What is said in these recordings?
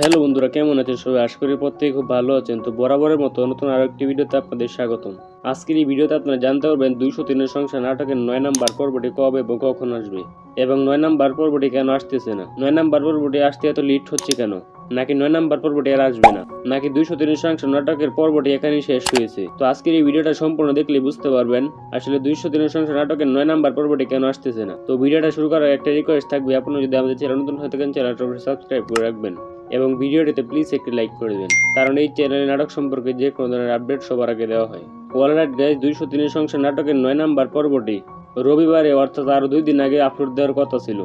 Hello বন্ধুরা, কেমন আছেন সবাই? আশা করি প্রত্যেকে খুব ভালো আছেন। তো বরাবরের মতো নতুন আরও একটি ভিডিওতে আপনাদের স্বাগতম। আজকের এই ভিডিওতে আপনারা জানতে পারবেন দুইশো তিনের সংসার নাটকের নয় নাম্বার পর্বটি কবে এবং কখন আসবে এবং নয় নাম্বার পর্বটি কেন আসতেছে না? নয় নাম্বার পর্বটি আসতে এত লিট হচ্ছে কেন? নাকি নয় নাম্বার পর্বটি আর আসবে না? নাকি দুইশো তিনের সংসার নাটকের পর্বটি এখানেই শেষ হয়েছে? তো আজকের এই ভিডিওটা সম্পূর্ণ দেখলে বুঝতে পারবেন আসলে দুইশো তিনের সংসার নাটকের নয় নাম্বার পর্বটি কেন আসতেছে না। তো ভিডিওটা শুরু করার একটা রিকোয়েস্ট থাকবে। আপনারা যদি আমাদের চ্যানেল নতুন হয়ে থাকেন, চ্যানেলটা সাবস্ক্রাইব করে রাখবেন। এবং ভিডিওটিতে প্লিজ একটি লাইক করে দেবেন কারণ এই চ্যানেলে নাটক সম্পর্কে যে কোনো ধরনের আপডেট সবার আগে দেওয়া হয়। ওয়ালরাইট গাইজ দুইশো তিনের সংসার নাটকের নয় নাম্বার পর্বটি রবিবারে, অর্থাৎ আরও দুই দিন আগে আপলোড দেওয়ার কথা ছিল।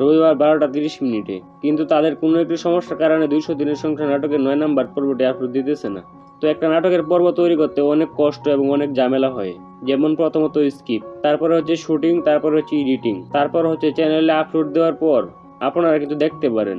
রবিবার বারোটা তিরিশ মিনিটে। কিন্তু তাদের কোনো একটি সমস্যার কারণে দুইশো দিনের সংসার নাটকের নয় নাম্বার পর্বটি আপলোড দিতেছে না। তো একটা নাটকের পর্ব তৈরি করতে অনেক কষ্ট এবং অনেক ঝামেলা হয়। যেমন প্রথমত স্কিপ তারপরে হচ্ছে শুটিং তারপরে হচ্ছে এডিটিং তারপর হচ্ছে চ্যানেলে আপলোড দেওয়ার পর আপনারা কিন্তু দেখতে পারেন।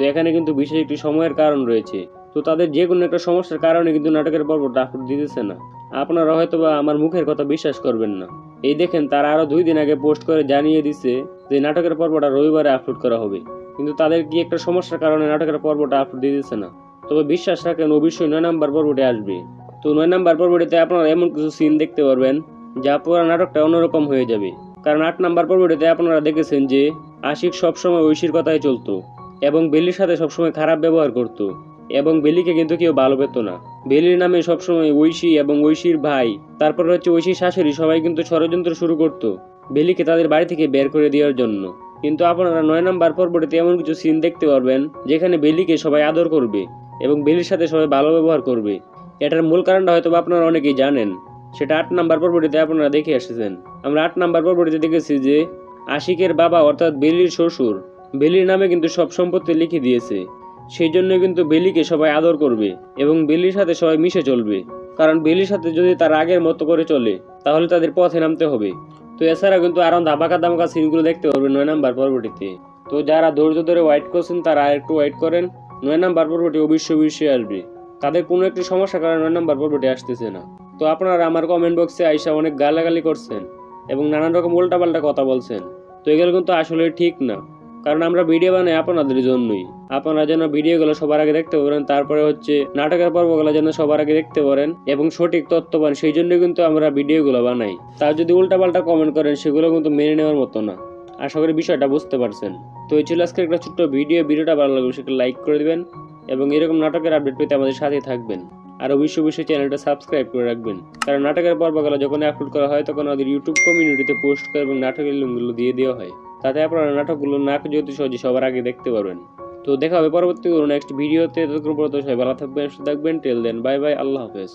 তো এখানে কিন্তু বিশেষ একটি সময়ের কারণ রয়েছে। তো তাদের যে কোনো একটা সমস্যার কারণে কিন্তু নাটকের পর্বটা আপলোড দিতেছে না। আপনারা হয়তো বা আমার মুখের কথা বিশ্বাস করবেন না। এই দেখেন, তারা আরও দুই দিন আগে পোস্ট করে জানিয়ে দিছে যে নাটকের পর্বটা রবিবারে আপলোড করা হবে। কিন্তু তাদের কি একটা সমস্যার কারণে নাটকের পর্বটা আপলোড দিতেছে না? তবে বিশ্বাস রাখেন, অবশ্যই নয় নাম্বার পর্বটি আসবে। তো নয় নাম্বার পর্বটিতে আপনারা এমন কিছু সিন দেখতে পারবেন যা পুরো নাটকটা অন্যরকম হয়ে যাবে। কারণ আট নাম্বার পর্বটিতে আপনারা দেখেছেন যে আশিক সবসময় ঐশীর কথাই চলতো। এবং বেলির সাথে সবসময় খারাপ ব্যবহার করত। এবং বেলিকে কিন্তু কেউ ভালো পেত না। বেলির নামে সবসময় ঐশী এবং ঐশীর ভাই, তারপর হচ্ছে ঐশীর শাশুড়ি সবাই কিন্তু ষড়যন্ত্র শুরু করত বেলিকে তাদের বাড়ি থেকে বের করে দেওয়ার জন্য। কিন্তু আপনারা নয় নাম্বার পর্বটিতে এমন কিছু সিন দেখতে পারবেন, যেখানে বেলিকে সবাই আদর করবে এবং বেলির সাথে সবাই ভালো ব্যবহার করবে। এটার মূল কারণটা হয়তো আপনারা অনেকেই জানেন। সেটা আট নাম্বার পর্বটিতে আপনারা দেখে এসেছেন। আমরা আট নাম্বার পর্বটিতে দেখেছি যে আশিকের বাবা অর্থাৎ বেলির শ্বশুর বেলির নামে কিন্তু সব সম্পত্তি লিখে দিয়েছে। সেই জন্য কিন্তু বেলিকে সবাই আদর করবে এবং বেলির সাথে সবাই মিশে চলবে। কারণ বেলির সাথে যদি তার আগের মতো করে চলে, তাহলে তাদের পথে নামতে হবে। তো এছাড়া কিন্তু আরও ধামাকা ধামাকা সিনগুলো দেখতে পারবেন নয় নাম্বার পর্বটিতে। তো যারা ধৈর্য ধরে ওয়াইট করছেন, তারা আর একটু ওয়াইট করেন। নয় নাম্বার পর্বটি অবশ্যই অবশ্যই আসবে। তাদের কোনো একটি সমস্যার কারণে নয় নাম্বার পর্বটি আসতেছে না। তো আপনারা আমার কমেন্ট বক্সে আইসা অনেক গালাগালি করছেন এবং নানান রকম উল্টাপাল্টা কথা বলছেন। তো এগুলো কিন্তু আসলে ঠিক না। কারণ আমরা ভিডিও বানাই আপনাদের জন্যই। আপনারা যেন ভিডিওগুলো সবার আগে দেখতে পারেন, তারপরে হচ্ছে নাটকের পর্বগুলো যেন সবার আগে দেখতে পারেন এবং সঠিক তথ্য পান, সেই জন্য কিন্তু আমরা ভিডিওগুলো বানাই। তার যদি উল্টাপাল্টা কমেন্ট করেন, সেগুলো কিন্তু মেনে নেওয়ার মতো না। আশা করি বিষয়টা বুঝতে পারছেন। তো এই ছিল আজকে একটা ছোট্ট ভিডিও ভিডিওটা ভালো লাগবে সেটা লাইক করে দিবেন এবং এরকম নাটকের আপডেট পেতে আমাদের সাথেই থাকবেন। আর অবশ্যই অবশ্যই চ্যানেলটা সাবস্ক্রাইব করে রাখবেন। কারণ নাটকের পর্বগুলো যখন আপলোড করা হয়, তখন আমাদের ইউটিউব কমিউনিটিতে পোস্ট করে এবং নাটকের লিঙ্কগুলো দিয়ে দেওয়া হয়। তাতে আপনারা নাটকগুলো নাক জ্যোতি সহজে সবার আগে দেখতে পারবেন। তো দেখা হবে পরবর্তী কোনো নেক্সট ভিডিওতে ততক্ষণ পর্যন্ত সবাই ভালো থাকবেন, সুস্থ থাকবেন। টেল দেন বাই বাই আল্লাহ হাফেজ।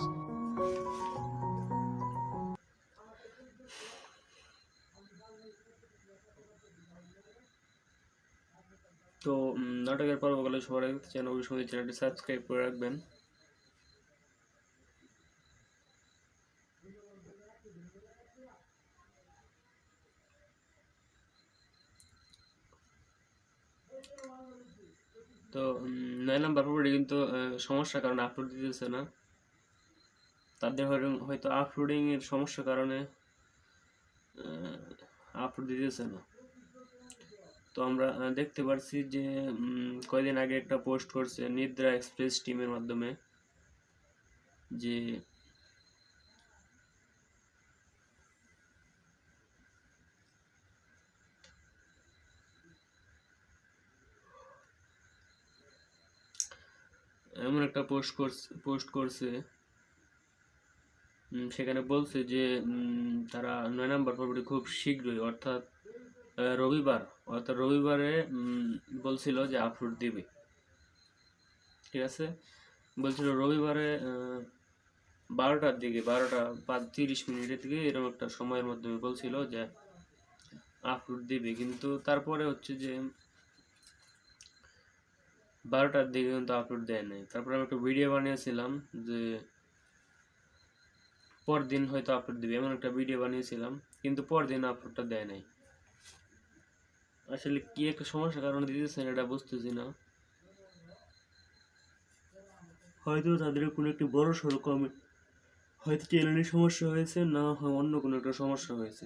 তো নাটকের পর্বগুলো সবার আগে দেখতে চান চ্যানেলটি সাবস্ক্রাইব করে রাখবেন। তো নয় নাম্বার প্রপার্টি কিন্তু সমস্যা সমস্যার কারণে আপলোড দিতেছে না। তাদের হয়তো- হয়তো আপলোডিং এর সমস্যার কারণে আপলোড দিতেছে না। তো আমরা দেখতে পারছি যে কয়দিন আগে একটা পোস্ট করছে নিদ্রা এক্সপ্রেস টিমের মাধ্যমে, যে এমন একটা পোস্ট করছে পোস্ট করছে সেখানে বলছে যে তারা নয় নম্বর পর্বটি খুব শীঘ্রই, অর্থাৎ রবিবার, অর্থাৎ রবিবারে বলছিল যে আপলোড দিবে। ঠিক আছে? বলছিল রবিবারে বারোটার দিকে, বারোটা পাঁচ তিরিশ মিনিটের দিকে এরকম একটা সময়ের মাধ্যমে বলছিল যে আপলোড দিবে। কিন্তু তারপরে হচ্ছে যে বারোটার দিকে কিন্তু আপলোড দেয় নাই। তারপরে আমি একটা ভিডিও বানিয়েছিলাম যে পরদিন হয়তো আপলোড দিবে, এমন একটা ভিডিও বানিয়েছিলাম, কিন্তু পরদিন আপলোডটা দেয় নাই। আসলে কি একটা সমস্যার কারণে দিতেছে এটা বুঝতেছি না। হয়তো তাদের কোনো একটি বড় সড়ো কমে হয়তো চ্যানেলের সমস্যা হয়েছে, না হয় অন্য কোনো একটা সমস্যা হয়েছে।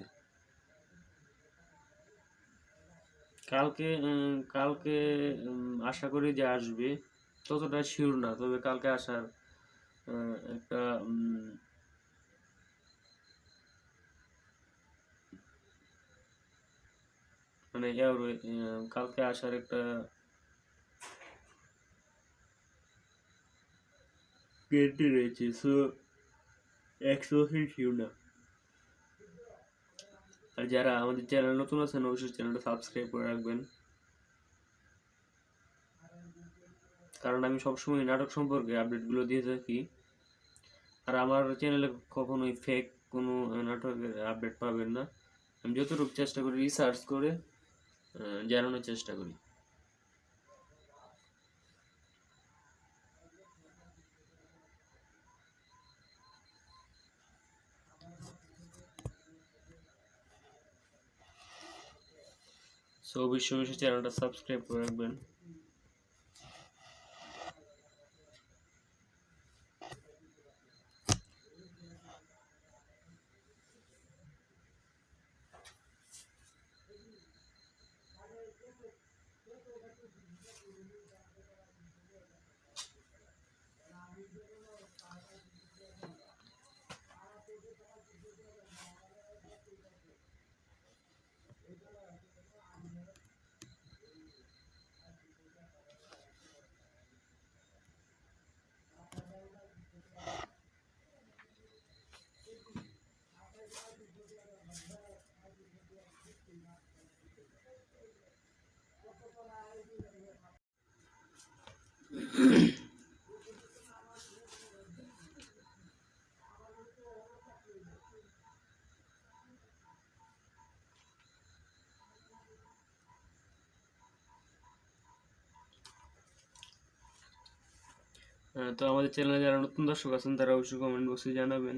কালকে কালকে আশা করি যে আসবে, ততটা শিওর না, তবে কালকে আসার একটা মানে কালকে আসার একটা গ্যারান্টি রয়েছে সো একশো শিওর না। আর যারা আমাদের চ্যানেল নতুন আছেন, অবশ্যই চ্যানেলটা সাবস্ক্রাইব করে রাখবেন। কারণ আমি সবসময় নাটক সম্পর্কে আপডেটগুলো দিয়ে থাকি। আর আমার চ্যানেলে কখনোই ফেক কোনো নাটকের আপডেট পাবেন না। আমি যতটুকু চেষ্টা করি রিসার্চ করে জানানোর চেষ্টা করি। সো বিশ্ব চ্যানেলটা সাবস্ক্রাইব করে রাখবেন তো আমাদের চ্যানেলে যারা নতুন দর্শক আছেন তারা অবশ্যই কমেন্ট বক্সে জানাবেন।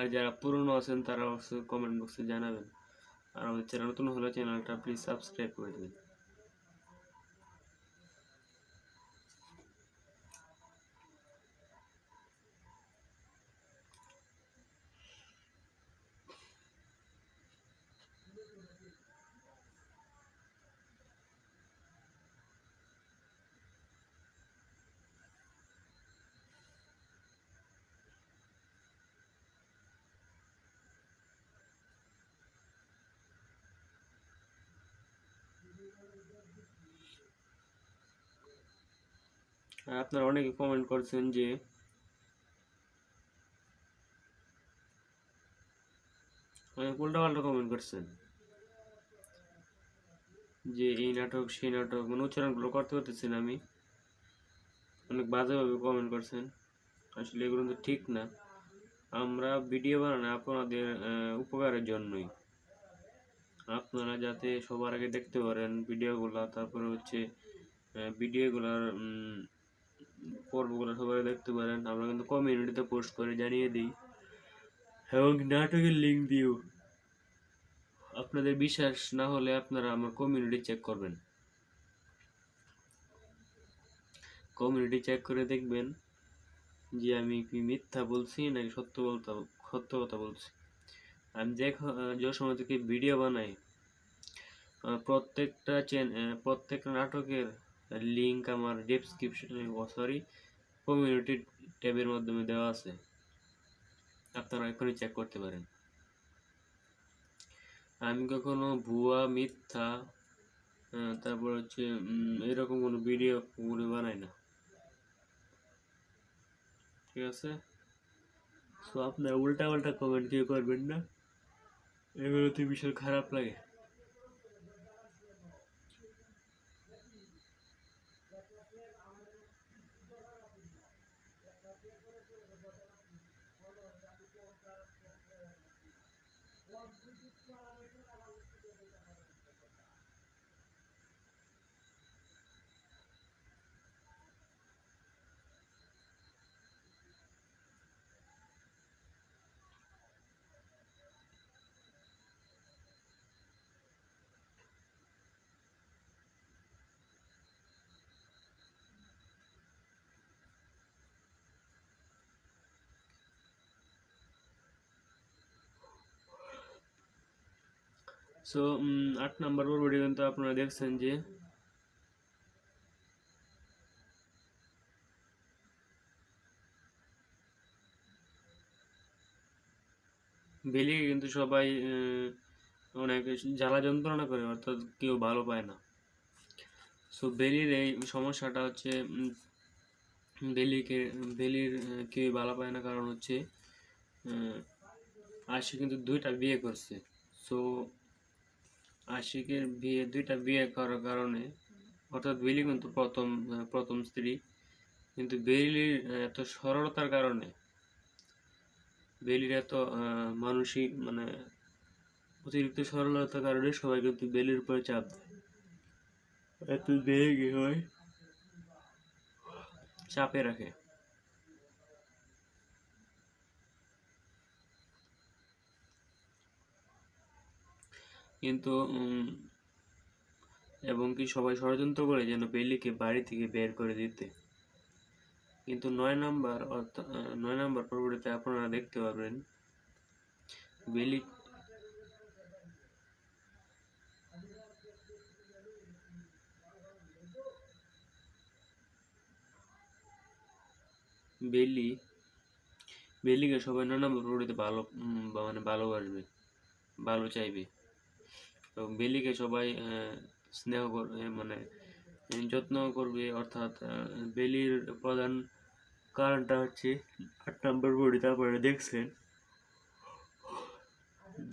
আর যারা পুরনো আছেন তারা অবশ্যই কমেন্ট বক্সে জানাবেন। আর আমাদের চ্যানেল নতুন হলে চ্যানেলটা প্লিজ সাবস্ক্রাইব করে দেবেন আর আপনারা অনেকে কমেন্ট করছেন যে অনেক উল্টাপাল্টা কমেন্ট করছেন যে এই নাটক, সেই নাটক মানে উচ্চারণগুলো করতে করতেছি না আমি। অনেক বাজেভাবে কমেন্ট করছেন। আসলে এগুলো তো ঠিক না। আমরা ভিডিও বানানো আপনাদের উপকারের জন্যই। আপনারা যাতে সবার আগে দেখতে পারেন ভিডিওগুলো তারপরে হচ্ছে ভিডিওগুলোর পর্বগুলো সবাই দেখতে পারেন। আমরা কিন্তু কমিউনিটিতে পোস্ট করে জানিয়ে দিই। এবং নাটকের লিঙ্ক দিও আপনাদের বিশ্বাস না হলে আপনারা আমার কমিউনিটি চেক করবেন। কমিউনিটি চেক করে দেখবেন যে আমি কি মিথ্যা বলছি নাকি সত্য বলতে সত্য কথা বলছি। আমি যে যে সময় থেকে ভিডিও বানাই প্রত্যেকটা চ্যান প্রত্যেকটা নাটকের লিংক আমার ডেসক্রিপশনে সরি কমিউনিটি ট্যাবের মাধ্যমে দেওয়া আছে। আপনারা এখনই চেক করতে পারেন। আমি কখনো ভুয়া, মিথ্যা তারপর হচ্ছে এরকম কোনো ভিডিও করে বানাই না। ঠিক আছে? সো আপনারা উল্টা পাল্টা কমেন্ট কেউ করবেন না। এগুলোতে ভীষণ খারাপ লাগে। সো আট নাম্বার পর্বটি কিন্তু আপনারা দেখছেন যে বেলিয়ে কিন্তু সবাই অনেক জ্বালা যন্ত্রণা করে অর্থাৎ কেউ ভালো পায় না। সো বেলির এই সমস্যাটা হচ্ছে বেলিকে বেলির কেউ ভালো পায় না কারণ হচ্ছে আহ, আশি কিন্তু দুইটা বিয়ে করছে। সো আশিকের বিয়ে দুইটা বিয়ে করার কারণে অর্থাৎ বেলি কিন্তু প্রথম প্রথম স্ত্রী। কিন্তু বেলির এত সরলতার কারণে বেলির এত মানসিক মানে অতিরিক্ত সরলতার কারণে সবাই কিন্তু বেলির উপরে চাপ দেয়। এত কি হয়? চাপে রাখে। কিন্তু এবং কি সবাই ষড়যন্ত্র করে যেন বেলিকে বাড়ি থেকে বের করে দিতে। কিন্তু নয় নাম্বার অর্থাৎ নয় নাম্বার পরবর্তীতে আপনারা দেখতে পাবেন, বেলি বেলি, বেলিকে সবাই নয় নাম্বার পরবর্তীতে ভালো মানে ভালোবাসবে, ভালো চাইবে। বেলিকে সবাই স্নেহ করবে মানে যত্ন করবে। অর্থাৎ বেলির প্রধান কারণটা হচ্ছে আট নম্বর বডি, তারপরে দেখছেন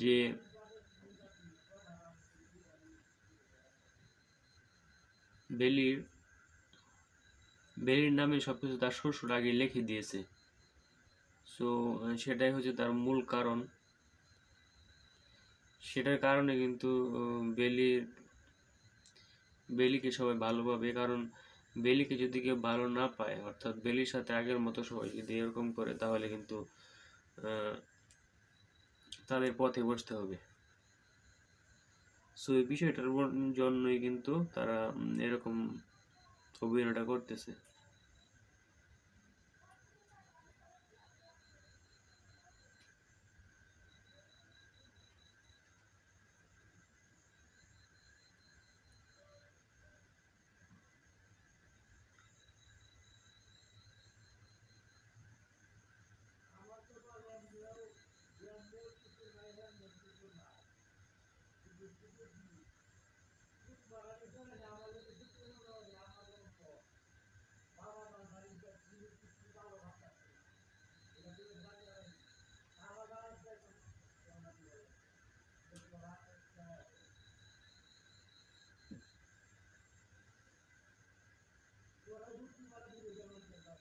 যে বেলির বেলির নামে সবকিছু তার শ্বশুর আগে লিখে দিয়েছে। সো সেটাই হচ্ছে তার মূল কারণ। সেটার কারণে কিন্তু বেলির, বেলিকে সবাই ভালোভাবে, কারণ বেলিকে যদি কেউ ভালো না পায়, অর্থাৎ বেলির সাথে আগের মতো সবাই যদি এরকম করে, তাহলে কিন্তু তাদের পথে বসতে হবে। সো এই বিষয়টার জন্যই কিন্তু তারা এরকম অভিনয়টা করতেছে।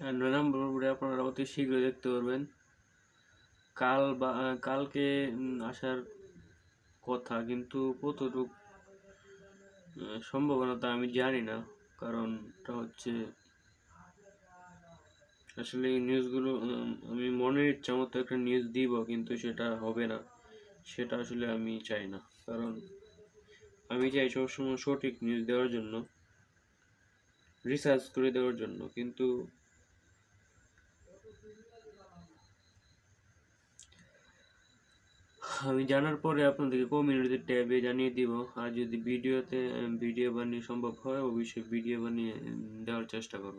নয় নম্বর পর্বটি আপনারা অতি শীঘ্রই দেখতে পারবেন। কাল বা কালকে আসার কথা, কিন্তু কতটুক সম্ভাবনাটা আমি জানি না। কারণটা হচ্ছে, আসলে এই নিউজগুলো আমি মনের ইচ্ছা মতো একটা নিউজ দিব, কিন্তু সেটা হবে না। সেটা আসলে আমি চাই না। কারণ আমি চাই সবসময় সঠিক নিউজ দেওয়ার জন্য, রিসার্চ করে দেওয়ার জন্য। কিন্তু আমি জানার পরে আপনাদেরকে কমিউনিটি ট্যাবে জানিয়ে দিব। আর যদি ভিডিওতে ভিডিও বানিয়ে সম্ভব হয়, অবশ্যই ভিডিও বানিয়ে দেওয়ার চেষ্টা করব।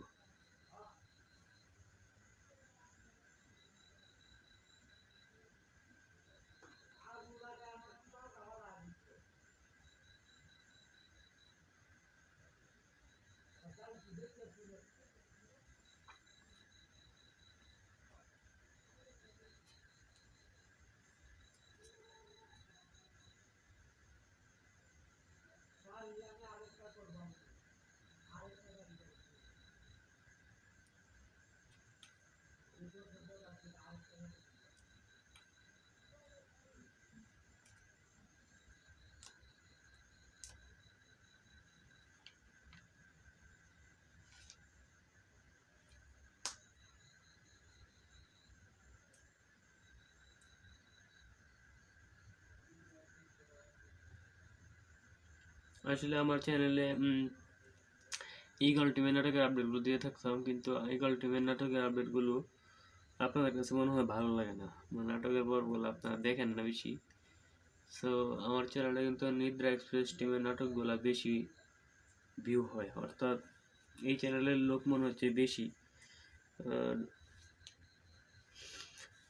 আসলে আমার চ্যানেলে ইগল টিমের নাটকের আপডেটগুলো দিয়ে থাকতাম, কিন্তু ইগল টিমের নাটকের আপডেটগুলো আপনাদের কাছে মনে হয় ভালো লাগে না। মানে নাটকের পর্বগুলো আপনারা দেখেন না বেশি। সো আমার চ্যানেলে কিন্তু নিদ্রা এক্সপ্রেস টিমের নাটকগুলো বেশি ভিউ হয়। অর্থাৎ এই চ্যানেলের লোক মনে হচ্ছে বেশি।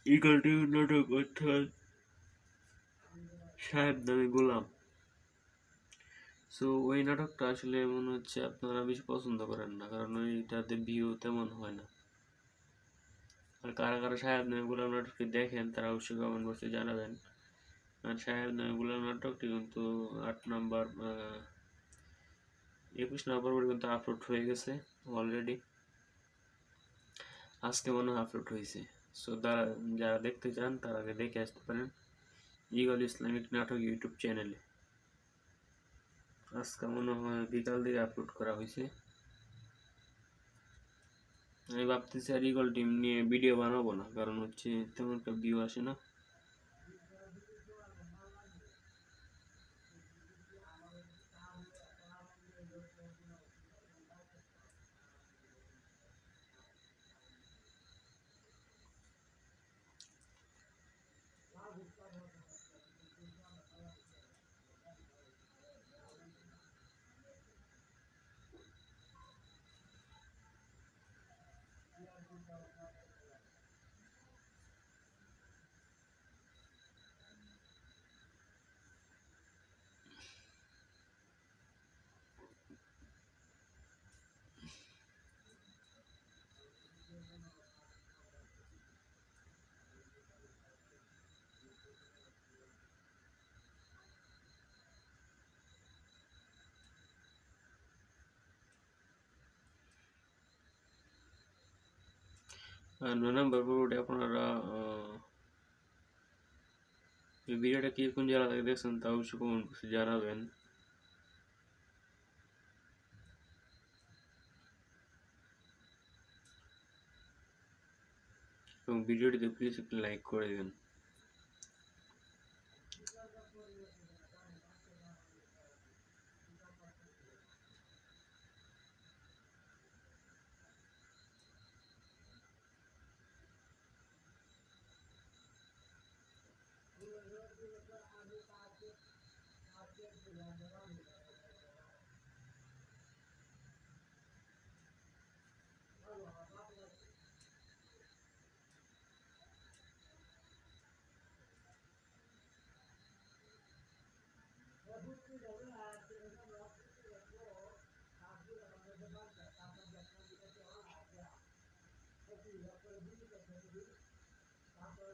ইগল টিমের নাটক অর্থাৎ সাহেব নামে গোলাম। সো ওই নাটকটা আসলে মনে হচ্ছে আপনারা বেশি পছন্দ করেন না, কারণ ওইটাতে ভিউ তেমন হয় না। আর কারা কারা সাহেব নামগুলো নাটকটি দেখেন, তারা অবশ্যই কমেন্ট বক্সে জানাবেন। আর সাহেব নামগুলো নাটকটি কিন্তু আট নাম্বার একুশ নাম্বার পর্যন্ত আপলোড হয়ে গেছে অলরেডি আজকে মনে হয় আপলোড হয়েছে। সো যারা দেখতে চান তারা আগে দেখে আসতে পারেন। ইগল ইসলামিক নাটক ইউটিউব চ্যানেলে আজকে মনে হয়, বিকাল দিকে আপলোড করা হয়েছে। আমি ভাবতেছি আর ইগল টিম নিয়ে ভিডিও বানাবো না, কারণ হচ্ছে তেমন একটা ভিউ আসে না। আর নয় নাম্বার পর্বটি আপনারা আহ, এই ভিডিওটা কি কোন জায়গা থেকে দেখছেন তা অবশ্যই কমেন্ট বক্সে জানাবেন এবং ভিডিওটিতে প্লিজ একটি লাইক করে দেবেন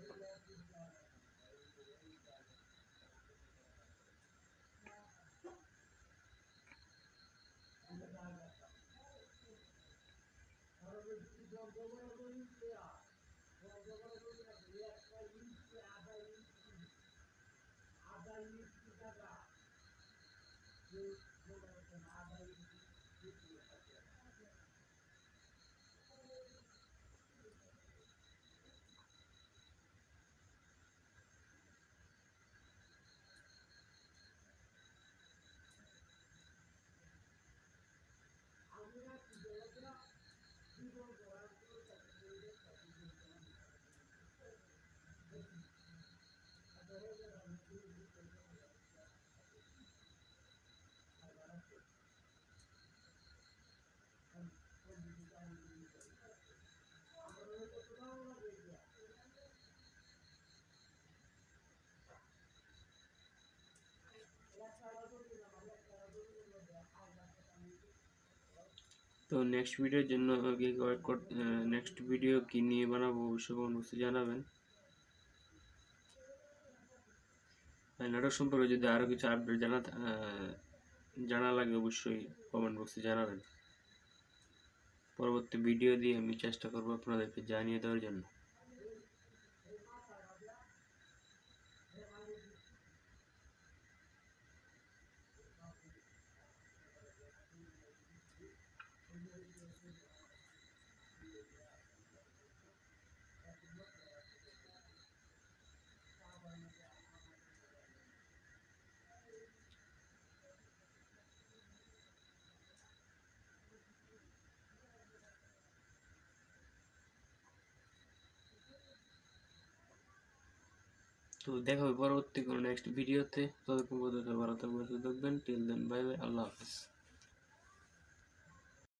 আদা ইঞ্চি আদা ইঞ্চি তো নেক্সট ভিডিওর জন্য নেক্সট ভিডিও কি নিয়ে বানাবো অবশ্যই বক্সে জানাবেন আর নাটক সম্পর্কে যদি আরও কিছু আপডেট জানা জানা লাগে অবশ্যই কমেন্ট বক্সে জানাবেন। পরবর্তী ভিডিও দিয়ে আমি চেষ্টা করব আপনাদেরকে জানিয়ে দেওয়ার জন্য। তো দেখা হবে পরবর্তী কোনো নেক্সট ভিডিওতে ততক্ষণ পর্যন্ত ভালো থাকবেন থাকবেন। টিল দেন বাই বাই আল্লাহ হাফিজ।